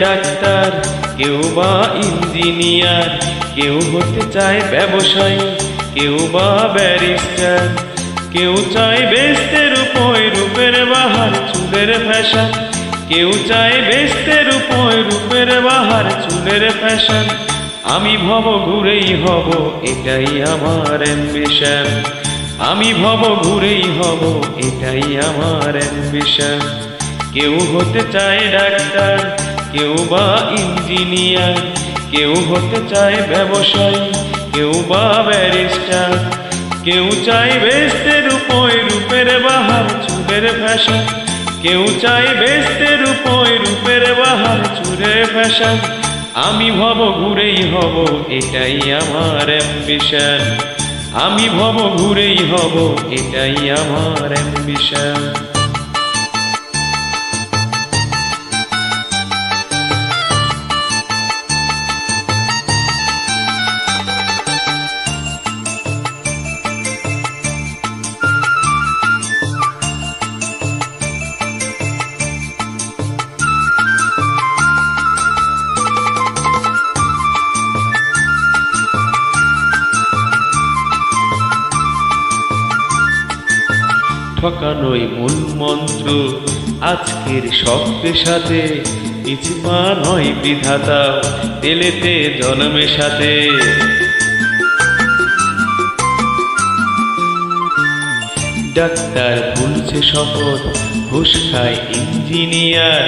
Doctor, কেউ বা engineer, কেউ হতে চায় ব্যবসায়ী, কেউ বা ব্যারিস্টার, কেউ চায় বেস্তের রূপয় রূপের বাহার চুলের ফ্যাশন, কেউ চায় বেস্তের রূপয় রূপের বাহার চুলের ফ্যাশন। আমি ভব ঘুরেই হব, এটাই আমার অ্যাম্বিশন আমি ভব ঘুরেই হব, এটাই আমার অ্যাম্বিশন কেউ হতে চায় ডাক্তার কেউ বা ইঞ্জিনিয়ার, কেউ হতে চায় ব্যবসায়ী, কেউ বা ব্যারিস্টার, কেউ চায় বেস্তের রূপয় রূপের বাহার চুরের ফ্যাশন, কেউ চায় বেস্তের রূপয় রূপের বাহার চুরের ফ্যাশন। আমি ভব ঘুরেই হব, এটাই আমার অ্যাম্বিশন আমি ভব ঘুরেই হব, এটাই আমার অ্যাম্বিশন ঠকানোই মূল মন্ত্র। আজকের শব্দের সাথে পিছপা নয় বিধাতা, তেলেতে জন্মের সাথে ডাক্তার ভুলছে শপথ, ঘুষ খায় ইঞ্জিনিয়ার,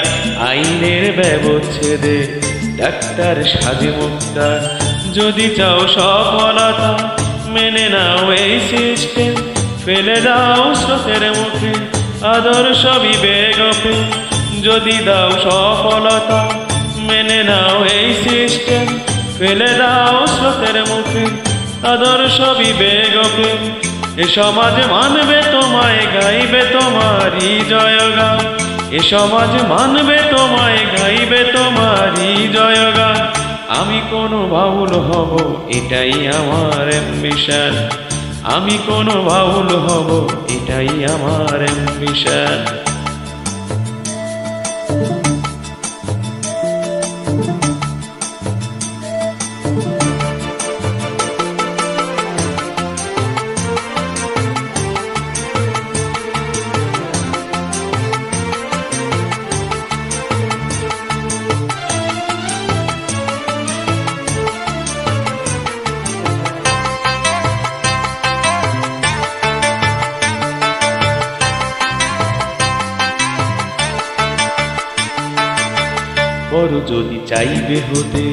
আইনের ব্যবচ্ছেদে। ডাক্তার সাজে মুক্তার যদি চাও সফলতা, মেনে নাও এই সিস্টেম। ফেলে দাও স্রোতের মুখে আদর্শ বিবেগপে যদি দাও সফলতা, মেনে নাও এই সিস্টেম। ফেলে দাও স্রোতের মুখে আদর্শ বিবেগপে এ সমাজ মানবে তোমায়, গাইবে তোমারই জয়গান। এ সমাজ মানবে তোমায়, গাইবে তোমারই জয়গান। আমি কোনো বাউল হব, এটাই আমার অ্যাম্বিশন আমি কোনো বাউল হব এটাই আমার অ্যাম্বিশন বড় যদি চাইবে হতে,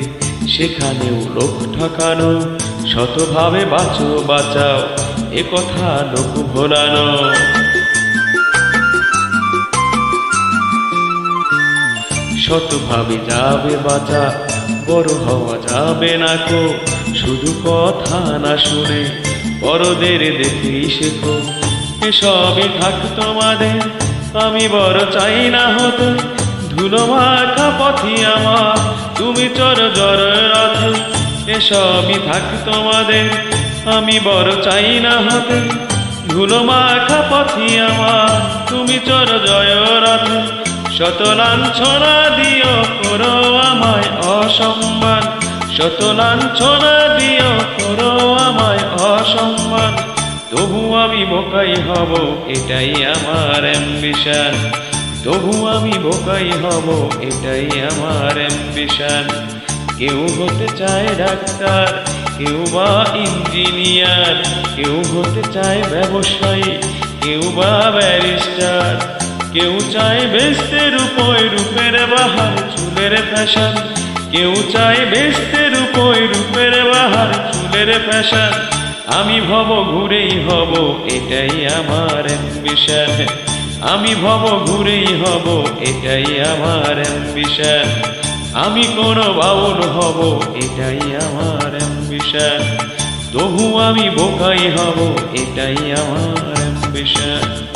সেখানেও লোক ঠকানো, শতভাবে বাঁচো, বাঁচাও, এ কথা লোক ভোলানো। শতভাবে যাবে বাঁচা, বড় হওয়া যাবে না কো, শুধু কথা না শুনে বড়দের দেখেই শেখো, এসবই থাক তোমাদের, আমি বড় চাই না হতে ধুলো মাখা পথি আমার। তুমি চর জর রথে, এসবই থাক তোমাদের। আমি বড় চাই না হতে ধুলো মাখা পথি আমার। তুমি চর জয় রথে শত লাঞ্ছনা দিও করো আমায় অসম্মান। শত লাঞ্ছনা দিও করো আমায় অসম্মান। তবু আমি বোকাই হব, এটাই আমার অ্যাম্বিশন তবু আমি বোকাই হব, এটাই আমার অ্যাম্বিশন কেউ হতে চায় ডাক্তার, কেউ বা ইঞ্জিনিয়ার কেউ হতে চায় ব্যবসায়ী, কেউ বা ব্যারিস্টার কেউ চায় বেস্তে রূপয় রূপের বাহার চুলের ফ্যাশন কেউ চায় বেস্তে রূপয় রূপের বাহার চুলের ফ্যাশন আমি ভব, ঘুরেই হব, এটাই আমার অ্যাম্বিশন আমি ভব ঘুরেই হব, এটাই আমার অ্যাম্বিশন আমি কোনো বাউল হব, এটাই আমার অ্যাম্বিশন তবু আমি বোকাই হব, এটাই আমার অ্যাম্বিশন